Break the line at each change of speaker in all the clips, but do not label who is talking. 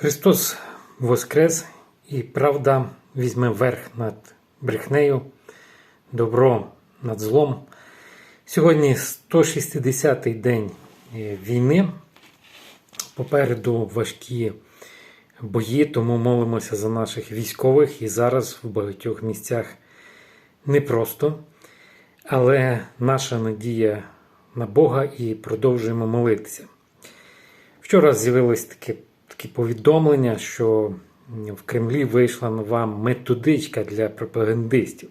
Христос Воскрес і правда візьме верх над брехнею, добро над злом. Сьогодні 160-й день е, війни. Попереду важкі бої, тому молимося за наших військових і зараз в багатьох місцях непросто. Але наша надія на Бога і продовжуємо молитися. Вчора з'явилось таке, таке повідомлення, що в Кремлі вийшла нова методичка для пропагандистів.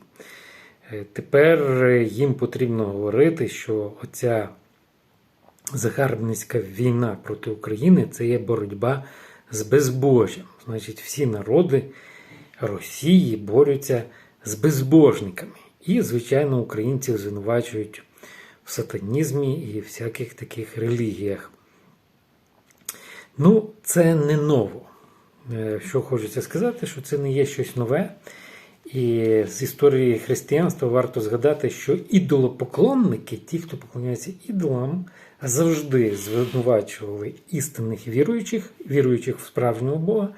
Е, Тепер їм потрібно говорити, що оця загарбницька війна проти України це є боротьба з безбожжям. Значить, всі народи Росії борються з безбожниками. І, звичайно, українців звинувачують в сатанізмі і всяких таких релігіях. Ну, це не ново. Е, Що хочеться сказати, що це не є щось нове. І з історії християнства варто згадати, що ідолопоклонники, ті, хто поклоняється ідолам, завжди звинувачували істинних віруючих, віруючих в справжнього Бога,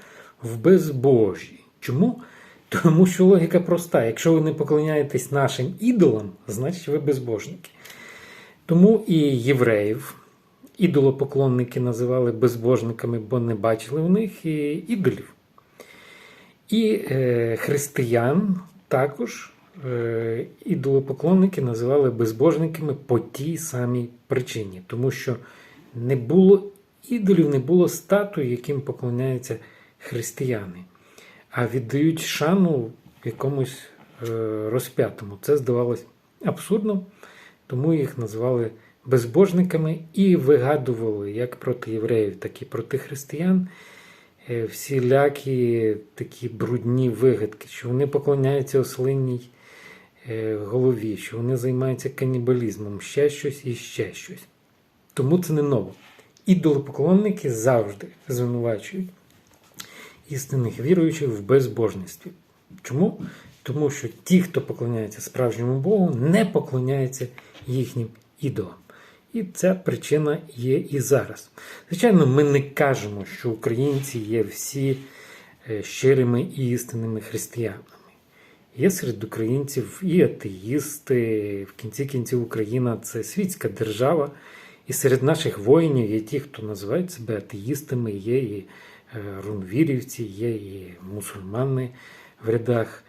в безбожі. Чому? Тому що логіка проста: якщо ви не поклоняєтесь нашим ідолам, значить ви безбожники. Тому і євреїв ідолопоклонники називали безбожниками, бо не бачили в них ідолів. І е, християн також е, ідолопоклонники називали безбожниками по тій самій причині, тому що не було ідолів, не було статуй, яким поклоняються християни, а віддають шану якомусь е, розп'ятому. Це здавалось абсурдно, тому їх називали безбожниками і вигадували як проти євреїв, так і проти християн е, всілякі такі брудні вигадки, що вони поклоняються ослинній е, голові, що вони займаються канібалізмом, ще щось і ще щось. Тому це не ново. Ідолопоклонники завжди звинувачують істинних віруючих в безбожництві. Чому? Тому що ті, хто поклоняється справжньому Богу, не поклоняються їхнім ідолам. І ця причина є і зараз. Звичайно, ми не кажемо, що українці є всі е, щирими і істинними християнами. Є серед українців і атеїсти. В кінці кінців Україна це світська держава. І серед наших воїнів є ті, хто називають себе атеїстами, є і е, рунвірівці, є і мусульмани в рядах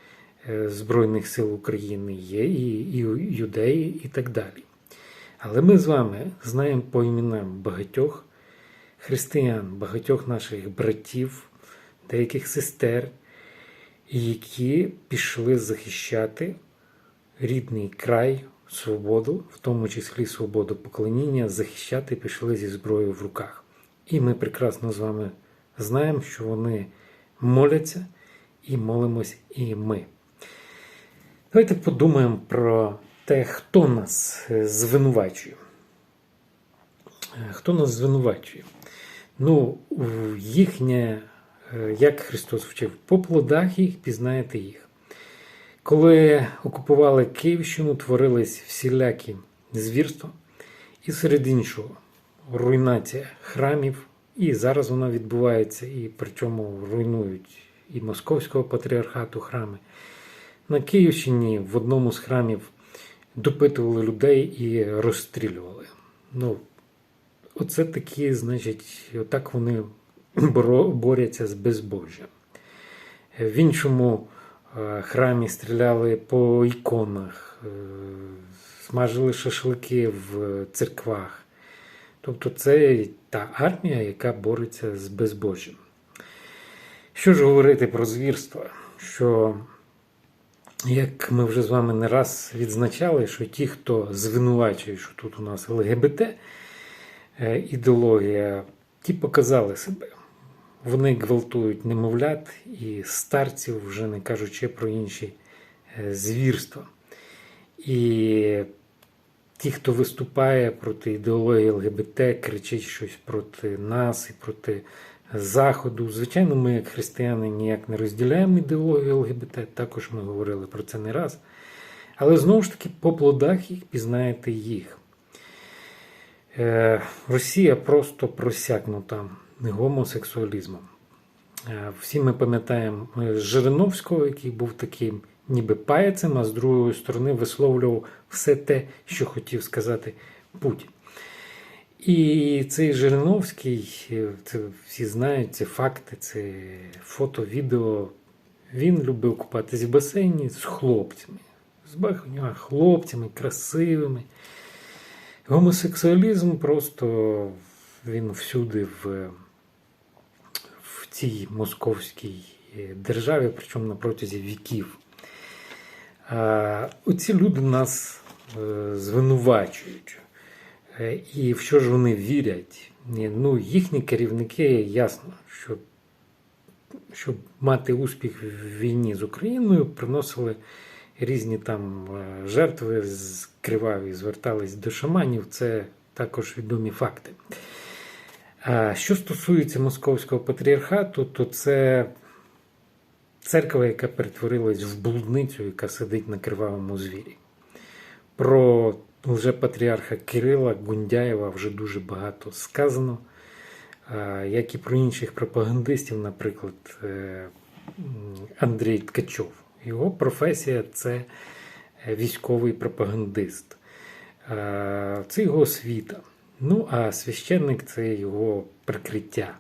е, Збройних сил України, є і, юдеї і так далі. Але ми з вами знаємо по іменам багатьох християн, багатьох наших братів, деяких сестер, які пішли захищати рідний край, свободу, в тому числі свободу поклоніння, захищати пішли зі зброєю в руках. І ми прекрасно з вами знаємо, що вони моляться і молимось і ми. Давайте подумаємо про те, хто нас звинувачує. Хто нас звинувачує? Ну, їхнє, е, як Христос вчив, по плодах їх пізнаєте їх. Коли окупували Київщину, творились всілякі звірства, і серед іншого руйнація храмів, і зараз вона відбувається, і причому руйнують і Московського патріархату храми. На Київщині в одному з храмів допитували людей і розстрілювали. Ну, оце такі, значить, отак вони борються з безбожжям. В іншому е, храмі стріляли по іконах, е, смажили шашлики в церквах. Тобто це та армія, яка бореться з безбожжям. Що ж говорити про звірства? Що як ми вже з вами не раз відзначали, що ті, хто звинувачує, що тут у нас ЛГБТ е, ідеологія, ті показали себе. Вони гвалтують немовлят і старців, вже не кажучи про інші е, звірства. І ті, хто виступає проти ідеології ЛГБТ, кричить щось проти нас і проти Заходу. Звичайно, ми, як християни, ніяк не розділяємо ідеологію ЛГБТ, також ми говорили про це не раз. Але знову ж таки, по плодах їх пізнаєте їх. Е, Росія просто просякнута гомосексуалізмом. Е, Всі ми пам'ятаємо е, Жириновського, який був таким ніби паяцем, а з другої сторони висловлював все те, що хотів сказати Путін. І цей Жириновський, е, це всі знають, це факти, це фото, відео. Він любив купатись в басейні з хлопцями, з багатьма хлопцями, красивими. Гомосексуалізм просто він всюди в, в цій московській е, державі, причому на протязі віків. А, оці люди нас е, звинувачують. Е, І в що ж вони вірять? Ну, їхні керівники ясно, що щоб мати успіх в війні з Україною, приносили різні там е, жертви з криваві, звертались до шаманів. Це також відомі факти. Що стосується московського патріархату, то це церква, яка перетворилась в блудницю, яка сидить на кривавому звірі. Про лжепатріарха Кирила Гундяєва вже дуже багато сказано, як і про інших пропагандистів, наприклад, е, Андрій Ткачов. Його професія це військовий пропагандист. Це його освіта. Ну, а священник це його прикриття.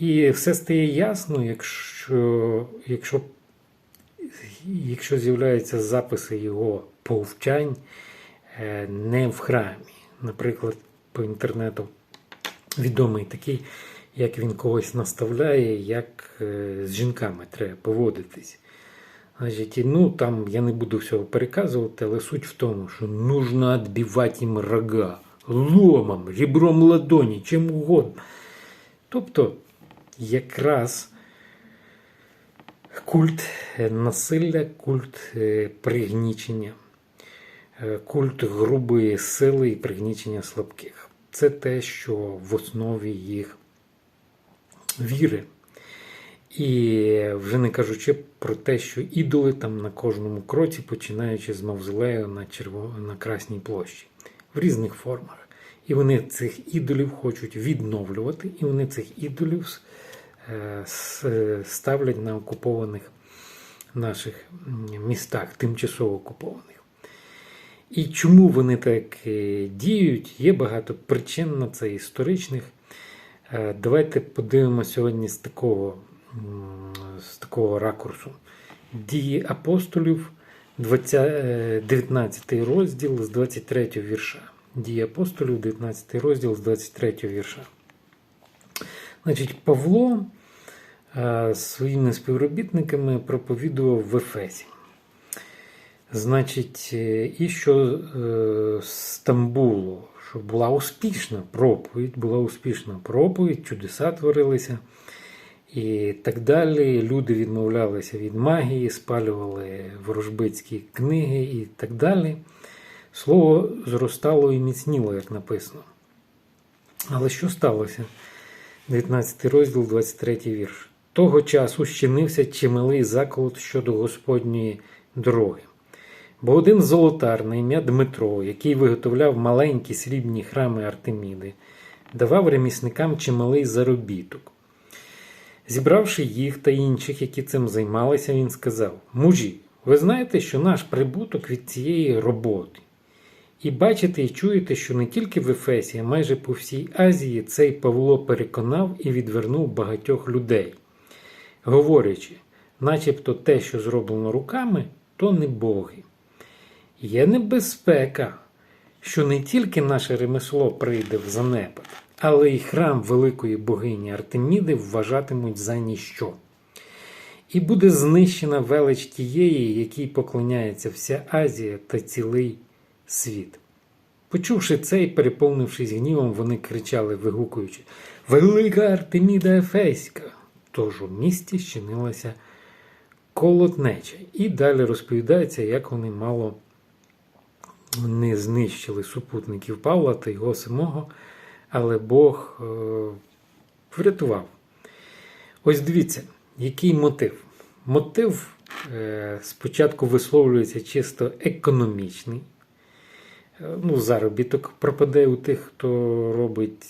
І все стає ясно, якщо, якщо, якщо з'являються записи його повчань не в храмі. Наприклад, по інтернету відомий такий, як він когось наставляє, як е, з жінками треба поводитись. Значить, ну там я не буду всього переказувати, але суть в тому, що нужно відбивати їм рога ломом, ребром ладоні, чим угодно. Тобто, якраз культ е, насилля, культ е, пригнічення, е, культ грубої сили і пригнічення слабких. Це те, що в основі їх віри. І вже не кажучи про те, що ідоли там на кожному кроці, починаючи з мавзолею на, черво... на Красній площі, в різних формах. І вони цих ідолів хочуть відновлювати, і вони цих ідолів е, ставлять на окупованих наших містах, тимчасово окупованих. І чому вони так е, діють? Є багато причин на це історичних. Е, Давайте подивимося сьогодні з такого, з такого ракурсу. Дії апостолів, 20, е, 19 розділ з 23 вірша. Дії апостолів, 19 розділ з 23 вірша. Значить, Павло е, своїми співробітниками проповідував в Ефесі. Значить, е, і що е, Стамбулу, що була успішна проповідь, була успішна проповідь, чудеса творилися і так далі. Люди відмовлялися від магії, спалювали ворожбицькі книги і так далі. Слово зростало і міцніло, як написано. Але що сталося? 19 розділ, 23 вірш. Того часу щинився чималий заколот щодо Господньої дороги. Бо один золотар на ім'я Дмитро, який виготовляв маленькі срібні храми Артеміди, давав ремісникам чималий заробіток. Зібравши їх та інших, які цим займалися, він сказав: Мужі, ви знаєте, що наш прибуток від цієї роботи. І бачите і чуєте, що не тільки в Ефесі, а майже по всій Азії цей Павло переконав і відвернув багатьох людей, говорячи, начебто те, що зроблено руками, то не боги. Є небезпека, що не тільки наше ремесло прийде в занепад, але й храм великої богині Артеміди вважатимуть за ніщо. І буде знищена велич тієї, якій поклоняється вся Азія та цілий світ. Почувши це і переповнившись гнівом, вони кричали, вигукуючи Велика Артеміда Ефеська! Тож у місті щинилася колотнеча. І далі розповідається, як вони мало не знищили супутників Павла та його самого, але Бог е, врятував. Ось дивіться, який мотив. Мотив е, спочатку висловлюється чисто економічний. Е, Ну, заробіток пропаде у тих, хто робить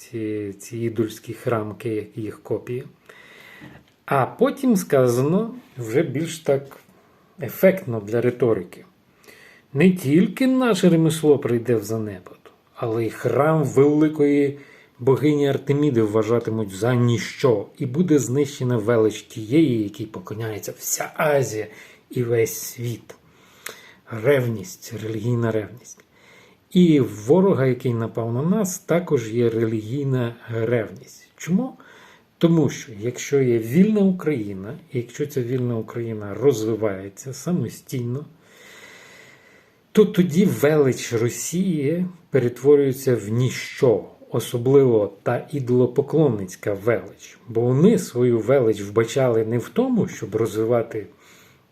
ці ідольські храмки, їх копії. А потім сказано вже більш так ефектно для риторики. Не тільки наше ремесло прийде в занепад, але й храм великої богині Артеміди вважатимуть за ніщо, і буде знищена велич тієї, якій поклоняється вся Азія і весь світ. Ревність, релігійна ревність. І ворога, який напав на нас, також є релігійна ревність. Чому? Тому що якщо є вільна Україна, і якщо ця вільна Україна розвивається самостійно, то тоді велич Росії перетворюється в ніщо, особливо та ідолопоклонницька велич. Бо вони свою велич вбачали не в тому, щоб розвивати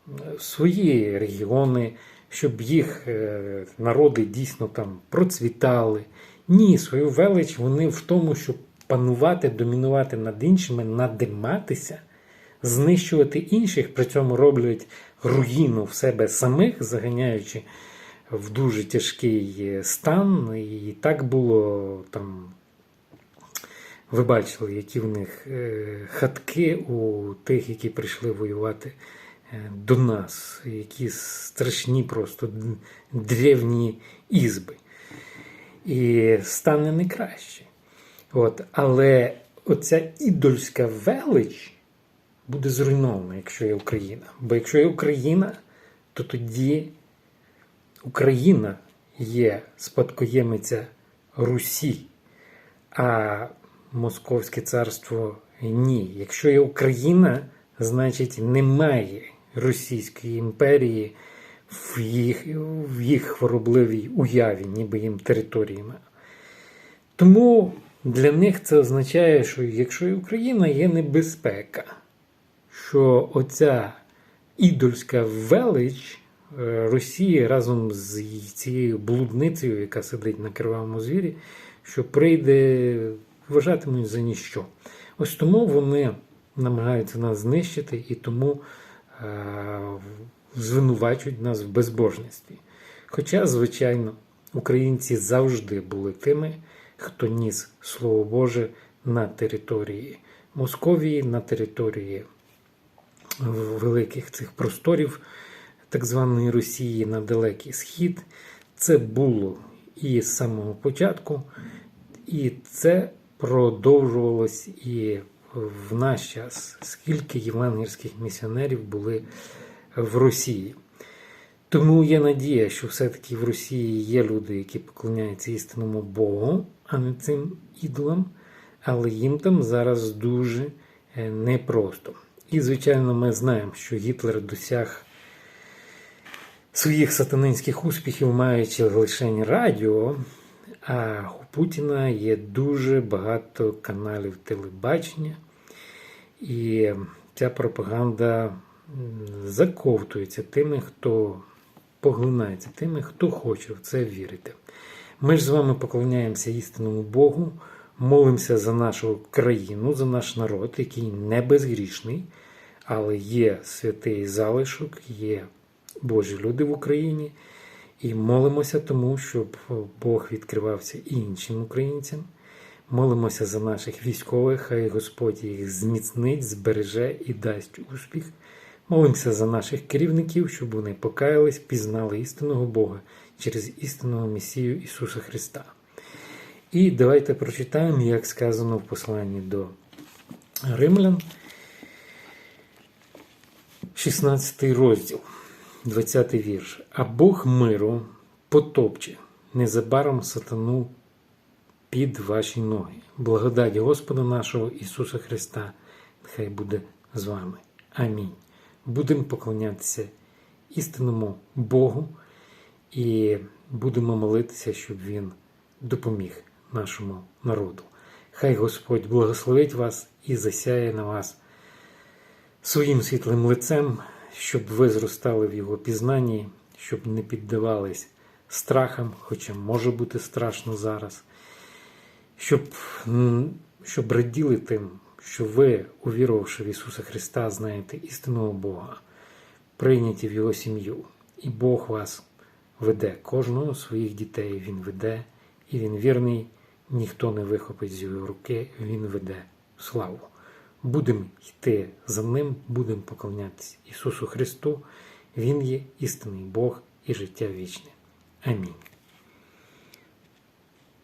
е, свої регіони, щоб їх е, народи дійсно там процвітали. Ні, свою велич вони в тому, щоб панувати, домінувати над іншими, надиматися, знищувати інших, при цьому роблять руїну в себе самих, заганяючи в дуже тяжкий е, стан. І так було там. Ви бачили, які в них е, хатки у тих, які прийшли воювати е, до нас, які страшні просто древні ізби. І стане не краще. От, Але оця ідольська велич буде зруйнована, якщо є Україна. Бо якщо є Україна, то тоді Україна є спадкоємиця Русі, а Московське царство ні. Якщо є Україна, значить немає Російської імперії в їх, в їх хворобливій уяві, ніби їм територіями. Тому для них це означає, що якщо і Україна є небезпека, що оця ідольська велич Росії разом з цією блудницею, яка сидить на кривавому звірі, що прийде, вважатимуть за ніщо. Ось тому вони намагаються нас знищити і тому е, звинувачують нас в безбожності. Хоча, звичайно, українці завжди були тими хто ніс Слово Боже на території Московії, на території великих цих просторів так званої Росії на Далекий Схід. Це було і з самого початку, і це продовжувалось і в наш час, скільки євангельських місіонерів були в Росії. Тому є надія, що все-таки в Росії є люди, які поклоняються істинному Богу, а не цим ідолам, але їм там зараз дуже е, непросто. І, звичайно, ми знаємо, що Гітлер досяг своїх сатанинських успіхів, маючи лише радіо, а у Путіна є дуже багато каналів телебачення, і ця пропаганда заковтується тими, хто поглинається тими, хто хоче в це вірити. Ми ж з вами поклоняємося істинному Богу, молимося за нашу країну, за наш народ, який не безгрішний, але є святий залишок, є Божі люди в Україні. І молимося тому, щоб Бог відкривався і іншим українцям. Молимося за наших військових, хай Господь їх зміцнить, збереже і дасть успіх. Молимося за наших керівників, щоб вони покаялись, пізнали істинного Бога через істинного Месію Ісуса Христа. І давайте прочитаємо, як сказано в посланні до Римлян, 16 розділ, 20 вірш. А Бог миру потопче незабаром сатану під ваші ноги. Благодать Господа нашого Ісуса Христа, нехай буде з вами. Амінь будемо поклонятися істинному Богу і будемо молитися, щоб Він допоміг нашому народу. Хай Господь благословить вас і засяє на вас своїм світлим лицем, щоб ви зростали в Його пізнанні, щоб не піддавались страхам, хоча може бути страшно зараз, щоб, щоб раділи тим що ви, увірувавши в Ісуса Христа, знаєте істинного Бога, прийняті в Його сім'ю, і Бог вас веде, кожного своїх дітей Він веде, і Він вірний, ніхто не вихопить з його руки, Він веде славу. Будемо йти за ним, будемо поклонятися Ісусу Христу. Він є істинний Бог і життя вічне. Амінь.